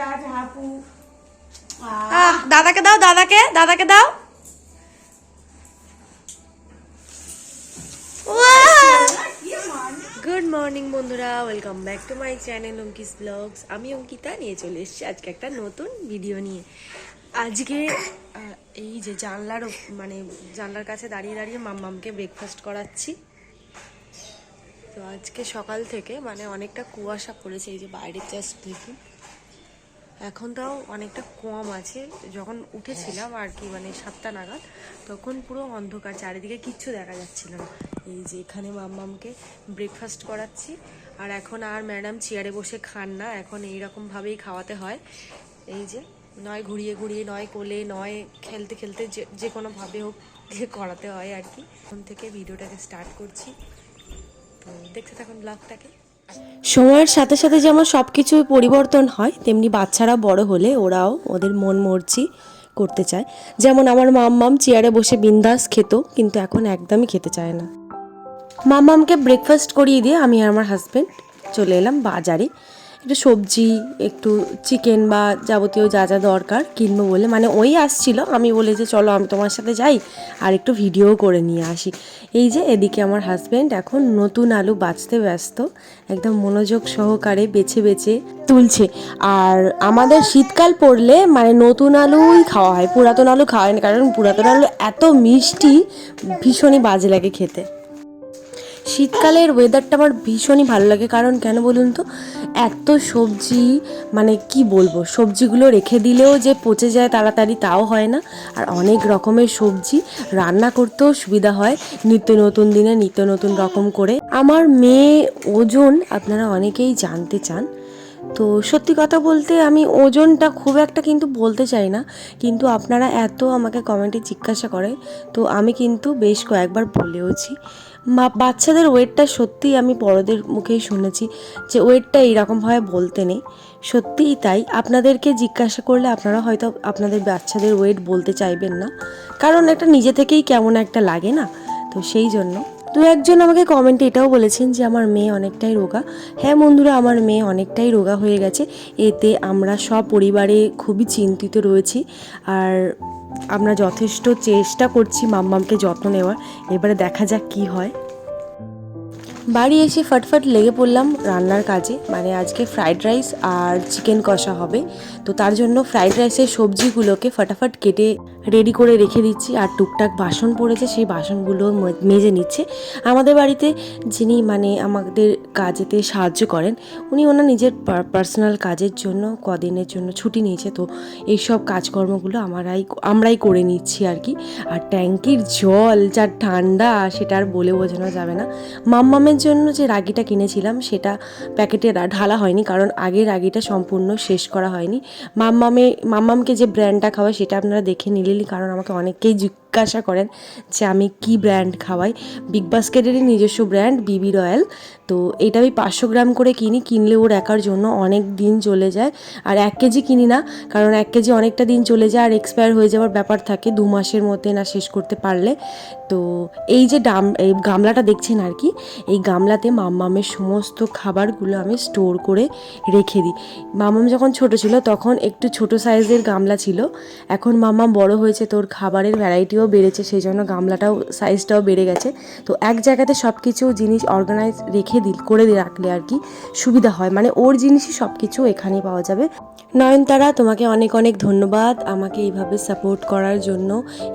রাজ হাপু। আহ, দাদাকে দাও দাদাকে দাদাকে দাও। গুড মর্নিং বন্ধুরা welcome back to my channel Ankis vlogs আমি অঙ্কিতা নিয়ে চলে এসেছি আজকে একটা নতুন ভিডিও নিয়ে। আজকে এই যে জানলার মানে জানলার কাছে দাঁড়িয়ে দাঁড়িয়ে মাম্মামকে ব্রেকফাস্ট করাচ্ছি। তো আজকে সকাল থেকে মানে অনেকটা কুয়াশা পড়েছে এই যে বাইরের জাস্ট দেখুন। এখন তাও অনেকটা কম আছে। যখন উঠেছিলাম আর কি মানে সাতটা নাগাদ, তখন পুরো অন্ধকার, চারিদিকে কিচ্ছু দেখা যাচ্ছিল না। এই যে এখানে মাম্মামকে ব্রেকফাস্ট করাচ্ছি, আর এখন আর ম্যাডাম চেয়ারে বসে খান না, এখন এইরকমভাবেই খাওয়াতে হয়। এই যে, নয় ঘুরিয়ে ঘুরিয়ে, নয় কোলে, নয় খেলতে খেলতে যে যে কোনোভাবে হোক করাতে হয় আর কি। এখন থেকে ভিডিওটাকে স্টার্ট করছি। তো দেখতে থাকুন ব্লগটাকে সময়ের সাথে সাথে যেমন সব কিছু পরিবর্তন হয়, তেমনি বাচ্চারা বড় হলে ওরাও ওদের মন মর্জি করতে চায়। যেমন আমার মাম্মাম চেয়ারে বসে বিন্দাস খেত, কিন্তু এখন একদমই খেতে চায় না। মাম্মামকে ব্রেকফাস্ট করিয়ে দিয়ে আমি আর আমার হাজব্যান্ড চলে এলাম বাজারে। একটু সবজি, একটু চিকেন বা যাবতীয় যা যা দরকার কিনবো বলে। মানে ওই আসছিল, আমি বলে যে চলো আমি তোমার সাথে যাই আর একটু ভিডিও করে নিয়ে আসি। এই যে এদিকে আমার হাজব্যান্ড এখন নতুন আলু বাছতে ব্যস্ত, একদম মনোযোগ সহকারে বেছে বেছে তুলছে। আর আমাদের শীতকাল পড়লে মানে নতুন আলুই খাওয়া হয়, পুরাতন আলু খাওয়া হয় না কারণ পুরাতন আলু এত মিষ্টি, ভীষণই বাজে লাগে খেতে। শীতকালের ওয়েদারটা আমার ভীষণই ভালো লাগে। কারণ কেন বলুন তো, এত সবজি মানে কি বলব, সবজিগুলো রেখে দিলেও যে পচে যায় তাড়াতাড়ি তাও হয় না। আর অনেক রকমের সবজি রান্না করতেও সুবিধা হয় নিত্য নতুন দিনে নিত্য নতুন রকম করে। আমার মেয়ে ওজন আপনারা অনেকেই জানতে চান। তো সত্যি কথা বলতে আমি ওজনটা খুব একটা কিন্তু বলতে চাই না, কিন্তু আপনারা এত আমাকে কমেন্টে জিজ্ঞাসা করে তো আমি কিন্তু বেশ কয়েকবার বলেওছি। মা, বাচ্চাদের ওয়েটটা সত্যিই আমি বড়দের মুখেই শুনেছি যে ওয়েটটা এইরকমভাবে বলতে নেই। সত্যিই তাই। আপনাদেরকে জিজ্ঞাসা করলে আপনারা হয়তো আপনাদের বাচ্চাদের ওয়েট বলতে চাইবেন না। কারণ এটা নিজে থেকেই কেমন একটা লাগে না? তো সেই জন্য। দু একজন আমাকে কমেন্টে এটাও বলেছেন যে, আমার মেয়ে অনেকটাই রোগা। হ্যাঁ বন্ধুরা, আমার মেয়ে অনেকটাই রোগা হয়ে গেছে। এতে আমরা সব পরিবারে খুবই চিন্তিত রয়েছি। আর আমরা যথেষ্ট চেষ্টা করছি মাম্মামকে যত্ন নেওয়ার। এবারে দেখা যাক কি হয়। বাড়ি এসে ফটফট লেগে পড়লাম রান্নার কাজে। মানে আজকে ফ্রাইড রাইস আর চিকেন কষা হবে। তো তার জন্য ফ্রাইড রাইসের সবজিগুলোকে ফটাফট কেটে রেডি করে রেখে দিচ্ছি। আর টুকটাক বাসন পড়েছে, সেই বাসনগুলো মেজে নিচ্ছে। আমাদের বাড়িতে যিনি মানে আমাদের কাজেতে সাহায্য করেন, উনি ওনার নিজের পার্সোনাল কাজের জন্য কদিনের জন্য ছুটি নিয়েছে। তো এইসব কাজকর্মগুলো আমারাই আমরাই করে নিচ্ছি আর কি। আর ট্যাঙ্কির জল, যা ঠান্ডা, সেটা আর বলে বোঝানো যাবে না। মাম্মামের জন্য যে রাগিটা কিনেছিলাম, সেটা প্যাকেটে ঢালা হয়নি, কারণ আগে রাগিটা সম্পূর্ণ শেষ করা হয়নি। মাম্মামে, মাম্মামকে যে ব্র্যান্ডটা খাওয়াই, সেটা আপনারা দেখে নিলেনই, কারণ আমাকে অনেকেই জিজ্ঞাসা করেন যে, আমি কি ব্র্যান্ড খাওয়াই? বিগ বাস্কেটেরই নিজস্ব ব্র্যান্ড বিবি রয়্যাল তো এটা আমি পাঁচশো গ্রাম করে কিনি, কিনলে ওর একার জন্য অনেক দিন চলে যায়। আর এক কেজি কিনি না, কারণ এক কেজি অনেকটা দিন চলে যায় আর এক্সপায়ার হয়ে যাওয়ার ব্যাপার থাকে, দু মাসের মধ্যে না শেষ করতে পারলে। তো এই যে ডাম, এই গামলাটা দেখছেন আর কি? এই গামলাতে মাম্মামের সমস্ত খাবারগুলো আমি স্টোর করে রেখে দিই। মামাম যখন ছোট ছিল তখন একটু ছোট সাইজের গামলা ছিল। এখন মাম্মাম বড় হয়েছে তোর খাবারের ভ্যারাইটিও বেড়েছে, সেই জন্য গামলাটাও সাইজটাও বেড়ে গেছে। তো এক জায়গাতে সব কিছু জিনিস অর্গানাইজ রেখে দিল, করে রাখলে আর কি সুবিধা হয়। মানে ওর জিনিসই সব কিছু এখানেই পাওয়া যাবে। নয়নতারা, তোমাকে অনেক অনেক ধন্যবাদ আমাকে এইভাবে সাপোর্ট করার জন্য।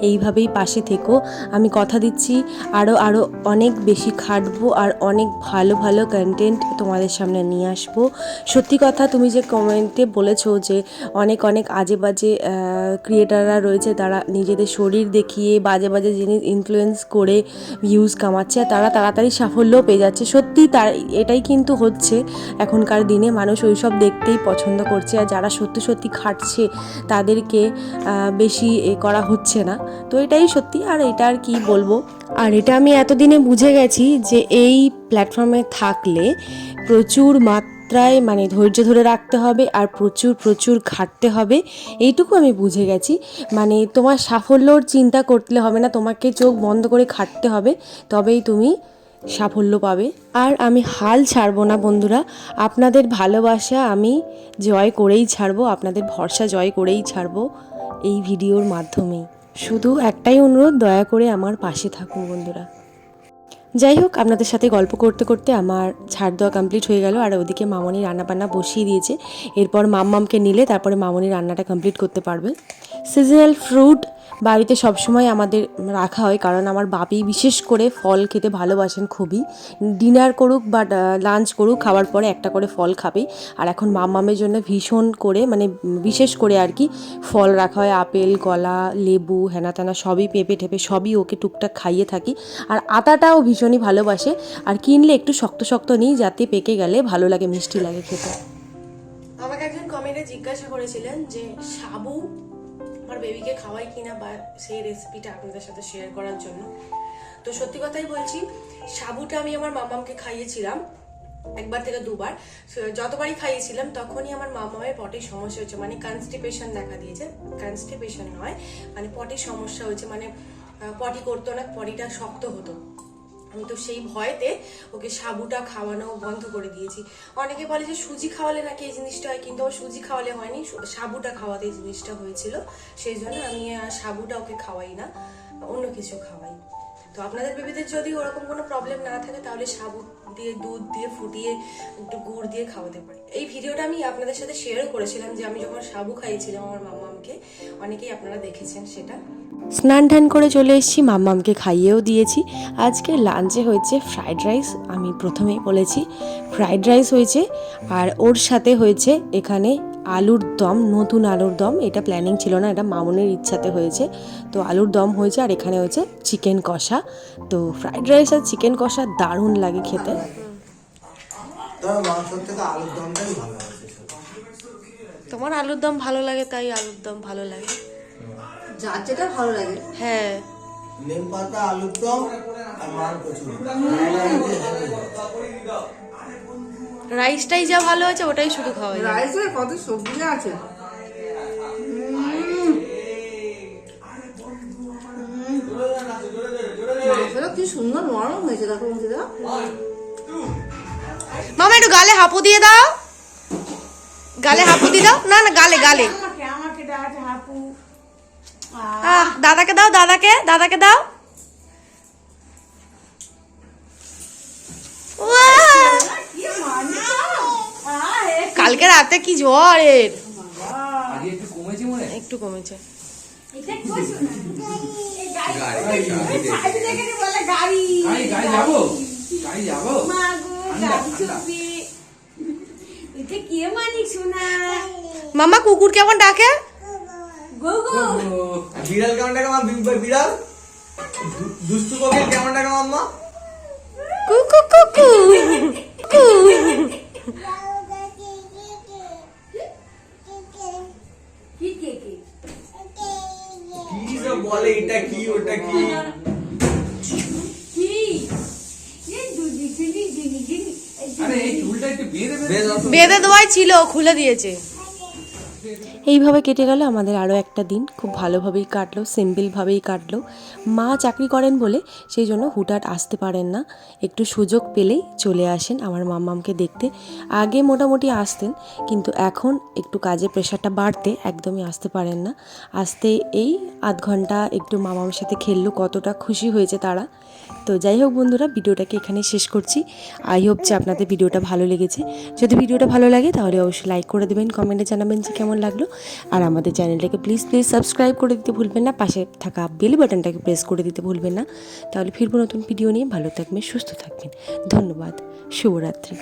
এইভাবেই পাশে থেকো। আমি কথা দিচ্ছি আরও আরও অনেক বেশি খাটবো আর অনেক ভালো ভালো কন্টেন্ট তোমাদের সামনে নিয়ে আসব। সত্যি কথা, তুমি যে কমেন্টে বলেছ যে অনেক অনেক আজে বাজে ক্রিয়েটাররা রয়েছে, তারা নিজেদের শরীর দেখিয়ে বাজে বাজে জিনিস ইনফ্লুয়েন্স করে ভিউজ কামাচ্ছে আর তারা তাড়াতাড়ি সাফল্যও পেয়ে যাচ্ছে। সত্যি তার এটাই কিন্তু হচ্ছে এখনকার দিনে মানুষ ওই সব দেখতেই পছন্দ করছে আর যারা সত্যি সত্যি খাটছে তাদেরকে বেশি এ করা হচ্ছে না। তো এটাই সত্যি আর এটা আর কি বলব? আর এটা আমি এতদিনে বুঝে গেছি যে এই প্ল্যাটফর্মে থাকলে প্রচুর মাত্রায় মানে ধৈর্য ধরে রাখতে হবে আর প্রচুর প্রচুর খাটতে হবে। এইটুকু আমি বুঝে গেছি। মানে তোমার সাফল্যর চিন্তা করতে হবে না, তোমাকে চোখ বন্ধ করে খাটতে হবে। তবেই তুমি সাফল্য পাবে। আর আমি হাল ছাড়ব না, বন্ধুরা। আপনাদের ভালোবাসা আমি জয় করেই ছাড়ব, আপনাদের ভরসা জয় করেই ছাড়বো এই ভিডিওর মাধ্যমেই। শুধু একটাই অনুরোধ, দয়া করে আমার পাশে থাকুন, বন্ধুরা। যাই হোক, আপনাদের সাথে গল্প করতে করতে আমার ছাড় দেওয়া কমপ্লিট হয়ে গেল। আর ওদিকে মামনি রান্নাবান্না বসিয়ে দিয়েছে। এরপর মাম্মামকে নিলে তারপরে মামনি রান্নাটা কমপ্লিট করতে পারবে। সিজনাল ফ্রুট বাড়িতে সবসময় আমাদের রাখা হয়, কারণ আমার বাপি বিশেষ করে ফল খেতে ভালোবাসেন খুবই। ডিনার করুক বা লাঞ্চ করুক, খাওয়ার পরে একটা করে ফল খাবে। আর এখন মাম্মামের জন্য ভীষণ করে মানে বিশেষ করে আর কি, ফল রাখা হয়, আপেল, কলা, লেবু হেনা তেনা সবই পেঁপে ঠেপে সবই ওকে টুকটাক খাইয়ে থাকি। আর আতাটাও ভীষণই ভালোবাসে আর কিনলে একটু শক্ত শক্ত নিই যাতে পেকে গেলে ভালো লাগে, মিষ্টি লাগে খেতে। আমাকে একজন কমেন্টে জিজ্ঞাসা করেছিলেন যে, সাবু আমার বেবিকে খাওয়াই কিনা বা সেই রেসিপিটা আপনাদের সাথে শেয়ার করার জন্য? তো সত্যি কথাই বলছি, সাবুটা আমি আমার মামামকে খাইয়েছিলাম, একবার থেকে দুবার। যতবারই খাইয়েছিলাম, তখনই আমার মামামের পটের সমস্যা হয়েছে। মানে কনস্টিপেশন দেখা দিয়েছে। কনস্টিপেশন নয় মানে পটের সমস্যা হয়েছে। মানে পটি করতো না পটিটা শক্ত হতো। আমি তো সেই ভয়তে ওকে সাবুটা খাওয়ানো বন্ধ করে দিয়েছি। অনেকে বলে যে সুজি খাওয়ালে নাকি এই জিনিসটা হয়, কিন্তু আমার সুজি খাওয়ালে হয়নি সাবুটা খাওয়াতে এই জিনিসটা হয়েছিল। সেই জন্য আমি সাবুটা ওকে খাওয়াই না, অন্য কিছু খাওয়াই। তো আপনাদের বেবিদের যদি ওরকম কোনো প্রবলেম না থাকে, তাহলে সাবু দিয়ে, দুধ দিয়ে, ফুটিয়ে, একটু গুড় দিয়ে খাওয়াতে পারি। এই ভিডিওটা আমি আপনাদের সাথে শেয়ারও করেছিলাম যে আমি যখন সাবু খাইয়েছিলাম আমার মামামকে অনেকেই আপনারা দেখেছেন সেটা। স্নান টান করে চলে এসেছি, মাম্মামকে খাইয়েও দিয়েছি। আজকে লাঞ্চে হয়েছে ফ্রাইড রাইস আমি প্রথমেই বলেছি। ফ্রাইড রাইস হয়েছে, আর ওর সাথে হয়েছে এখানে আলুর দম নতুন আলুর দম এটা প্ল্যানিং ছিল না এটা মামনের ইচ্ছাতে হয়েছে। তো আলুর দম হয়েছে আর এখানে হয়েছে চিকেন কষা। তো ফ্রাইড রাইস আর চিকেন কষা দারুণ লাগে খেতে। তোমার আলুর দম ভালো লাগে তাই আলুর দম ভালো লাগে। যার যেটা ভালো লাগে। হ্যাঁ। নিম পাতা আলুর দম আর মার কচুর রাইসটাই যা ভালো আছে ওটাই শুধু খাওয়া যায়। রাইসে কত সবজি আছে? কি সুন্দর নরম হয়েছে দেখো মুখিদা মামা একটু গালে হাপু দিয়ে দাও। গালে হাপু দিয়ে দাও। না না গালে গালে। দাদাকে দাও দাদাকে দাদাকে দাও। উয়াহ! কি মানে আরে কালকে রাতে কি জ্বর এর? একটু কমেছে? একটু কমেছে। এটা কি বলছো? না এই গাড়ি। গাড়ি, গাড়ি। দেখে। গাড়ি দেখে নি বলে গাড়ি। গাড়ি গাড়ি যাব? গাড়ি যাব? মাগো ঠান্ডা, গাড়ি ঠান্ডা। চলবে এটা কে মানিক শোনা মামা কুকুর কেমন ডাকে? গো গো। আর বিড়াল কেমন আমার বিড়াল? দুষ্টু কোকিল কেমন টাকা মাম্মা? কুকু কুকু কু। বলে এটা কি ওটা কি? বেঁধে দেওয়াই ছিল খুলে দিয়েছে। এইভাবে কেটে গেল আমাদের আরও একটা দিন। খুব ভালোভাবেই কাটলো, সিম্পলভাবেই কাটলো। মা চাকরি করেন বলে সেই জন্য হুটহাট আসতে পারেন না। একটু সুযোগ পেলেই চলে আসেন আমার মাম্মামকে দেখতে। আগে মোটামুটি আসতেন, কিন্তু এখন একটু কাজের প্রেশারটা বাড়তে একদমই আসতে পারেন না। আসতে এই আধ ঘণ্টা একটু মামার সাথে খেললো, কতটা খুশি হয়েছে তারা। তো যাই হোক বন্ধুরা, ভিডিওটাকে এখানে শেষ করছি। আই হোপ যে আপনাদের ভিডিওটা ভালো লেগেছে। যদি ভিডিওটা ভালো লাগে তাহলে অবশ্যই লাইক করে দেবেন, কমেন্টে জানাবেন যে কেমন লাগল। আর আমাদের চ্যানেলটাকে প্লিজ প্লিজ সাবস্ক্রাইব করে দিতে ভুলবেন না, পাশে থাকা বেল বাটনটাকে প্রেস করে দিতে ভুলবেন না। তাহলে ফিরবো নতুন ভিডিও নিয়ে, ভালো থাকবেন, সুস্থ থাকবেন। ধন্যবাদ, শুভরাত্রি।